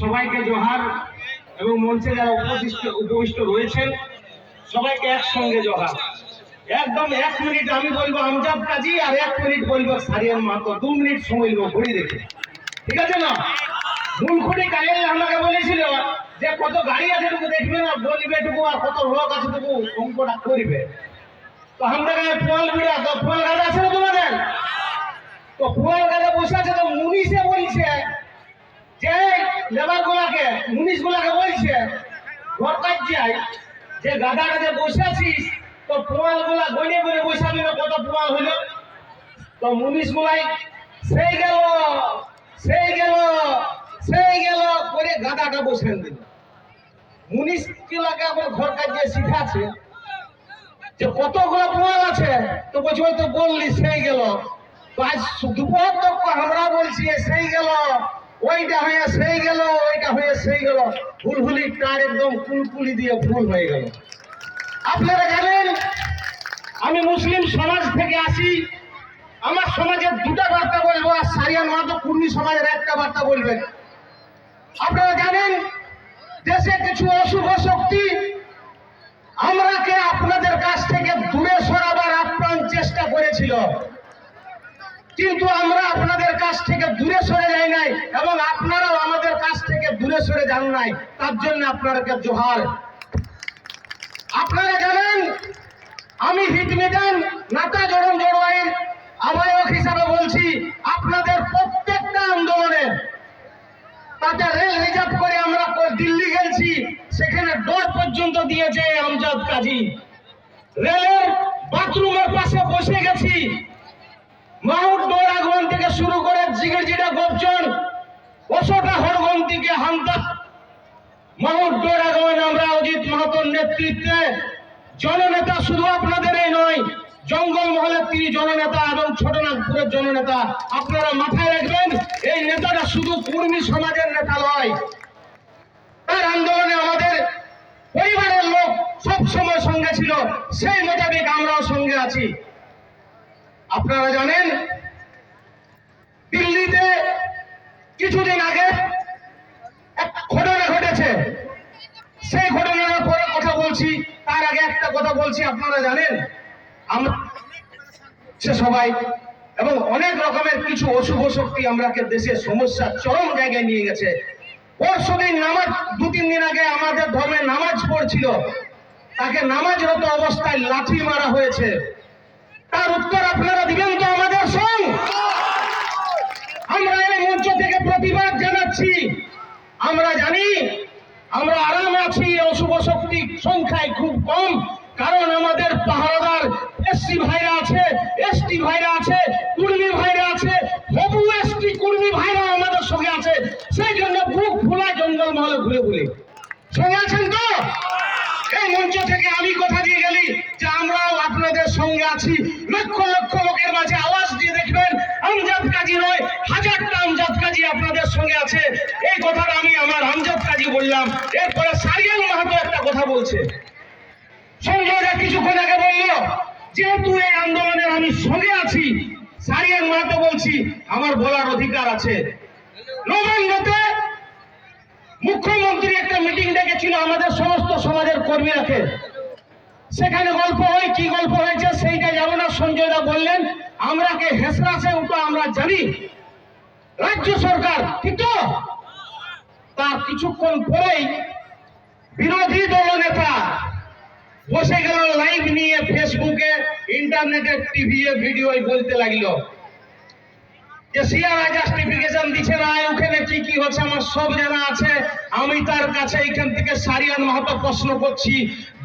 সবাইকে জোহার এবং মঞ্চে যারা উপস্থিত উপবিষ্ট রয়েছেন, সবাইকে একসঙ্গে জোহার। একদম এক মিনিট আমি বলব আমজাদ কাজী আর এক মিনিট বলব সারিয়ান মাহাতো। দু মিনিট সময় নেব ঘড়ি দেখে। ঠিক আছে না? মূলখুটি কালিয়াল আমাকে বলেছিল যে কত গাড়ি আছে টুকু দেখবে না, বলবে টুকু আর কত লোক আছে টুকু অঙ্কটা করবে। তো আমাদের ফল বিড়া তো ফল গাছ আছে না তোমাদের? তো ফল গাছে বসে আছে, তো মুনিষে লেবার গুলাকে মুনিশ গুলাকে বলছে ঘর কাজ যায় যে গাদা গাছে বসে আছিস, তো পোয়ালগুলা গনে গনে বসাবি না, কত পোয়াল হলো? তো মুনিশ গুলাই সেই গেল সেই গেল সেই গেল করে গাদাটা বসে দিল। মুনিশ গুলাকে আমার ঘর কাজ যে শিখাচ্ছে যে কতগুলো পোয়াল আছে, তো বলছি তো বললি, সেই গেল। তো আজ দুপুর তো আমরা বলছি, সেই গেল। ওইটা হয়ে সেই গেল, ওইটা হয়ে সেই গেল। ফুলফুলি তার একদম কুলকুলি দিয়ে ফুল হয়ে গেল। আপনারা জানেন, আমি মুসলিম সমাজ থেকে আসি। আমার সমাজের দুটা বার্তা বলব, আর সারিয়ান মাহাতো কুর্মী সমাজের একটা বার্তা বলবেন। আপনারা জানেন, দেশে কিছু অশুভ শক্তি, আমরাকে আপনাদের কাছ থেকে দূরে সরাবার আপ্রাণ চেষ্টা করেছিল। কিন্তু আমরা আপনাদের কাছ থেকে দূরে সরে যাই নাই এবং আপনারাও আমাদের কাছ থেকে দূরে সরে যান নাই। তার জন্য আপনাদেরকে জোহার। আপনারা জানেন, আমি হিট মিজান, নাতা জড়ন জড়োয়াইয়ের আহ্বায়ক হিসাবে বলছি, আপনাদের প্রত্যেকটা আন্দোলনে তাতে রেল রিজার্ভ করে আমরা দিল্লি গেছি সেখানে ডোর পর্যন্ত দিয়েছে আমজাদ কাজী। রেলের বাথরুমের পাশে বসে গেছি। ডোর আগমন থেকে শুরু করে জিগরজিটা গোপচন ওসোটা হরগম থেকে হান্তা। মাহুর ডোর আমরা অজিত মাহাতোর নেতৃত্বে। জননেতা শুধু আপনাদের এই নয় জঙ্গল মহলের তিনি জননেতা এবং ছোটনাগপুরের জননেতা। আপনারা মাথায় রাখবেন, এই নেতাটা শুধু কর্মী সমাজের নেতা নয়। তার আন্দোলনে আমাদের পরিবারের লোক সব সময় সঙ্গে ছিল, সেই মোতাবেক আমরাও সঙ্গে আছি। আপনারা জানেন, দিল্লিতে কিছুদিন আগে এক ঘটনা ঘটেছে। সেই ঘটনার পরে কথা বলছি, তার আগে একটা কথা বলছি, আপনারা জানেন? আমরা সবাই এবং অনেক রকমের কিছু অশুভ শক্তি আমরাকে দেশের সমস্যা, চরম জায়গায় নিয়ে গেছে। পরশু দিন নামাজ দু তিন দিন আগে আমাদের ধর্মে নামাজ পড়ছিল। তাকে নামাজরত অবস্থায় লাঠি মারা হয়েছে। তার উত্তর আপনারা দিবেন তো আমাদের সঙ্গ। আমরা এই মঞ্চ থেকে প্রতিবাদ জানাচ্ছি। আমরা জানি, আমরা আরাম আছি অশুভ শক্তি সংখ্যায় খুব কম, কারণ আমাদের পাহারাদার এসসি ভাইরা আছে, এসটি ভাইরা আছে বললাম, এরপরে সারিয়াল মাহাতো একটা কথা বলছে। সঞ্জয়রা কিছুক্ষণ আগে বলল যেহেতু এই আন্দোলনের আমি সঙ্গে আছি, সারিয়াল মাহাতো বলছি, আমার বলার অধিকার আছে। নবান্নতে মুখ্যমন্ত্রী একটা মিটিং ডেকেছিল আমাদের সমস্ত সমাজের কর্মীরাকে। সেখানে গল্প হয়, কি গল্প হয়েছে সেইটা যাব না, সঞ্জয়দা বললেন আমরা আমরাকে হেসরাসে উঠো আমরা জানি। রাজ্য সরকার ঠিক তো? তার কিছুক্ষণ পরেই বিরোধী দল নেতা বসে গেল লাইভ নিয়ে ফেসবুকে ইন্টারনেটে টিভি ভিডিও বলতে লাগল যে সিআরআই জাস্টিফিকেশন দিচ্ছে না ওখানে কি কি হচ্ছে, আমার সব জানা আছে। আমি তার কাছে এখান থেকে সারিয়ান মাহাতো প্রশ্ন করছি,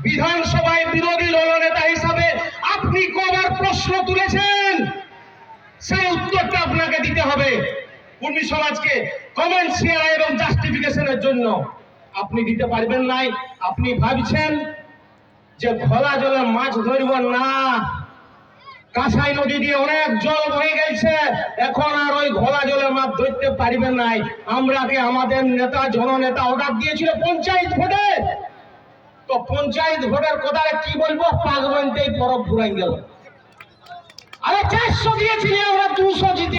বিধানসভায় বিরোধী দলনেতা হিসাবে আপনি কবার প্রশ্ন তুলেছেন? সেই উত্তরটা আপনাকে দিতে হবে। কর্মী সমাজকে কমেন্ট সিআরআই এবং জাস্টিফিকেশনের জন্য। আপনি দিতে পারবেন নাই, আপনি ভাবছেন যে খোলা জলে মাছ ধরব না। কাঁসাই নদী দিয়ে অনেক জল বয়ে গেছে, এখন আর ওই ঘোলা জলে মাছ ধরতে পারবে নাই। আমরাকে আমাদের নেতা, জননেতা অর্ডার দিয়েছিল পঞ্চায়েত ভোটে। তো পঞ্চায়েত ভোটের কথা কি বলব? পাগবন্তেই পরব ঘুরাই গেল। আরে চারশো দিয়েছিলি আমরা, দুশো জিতে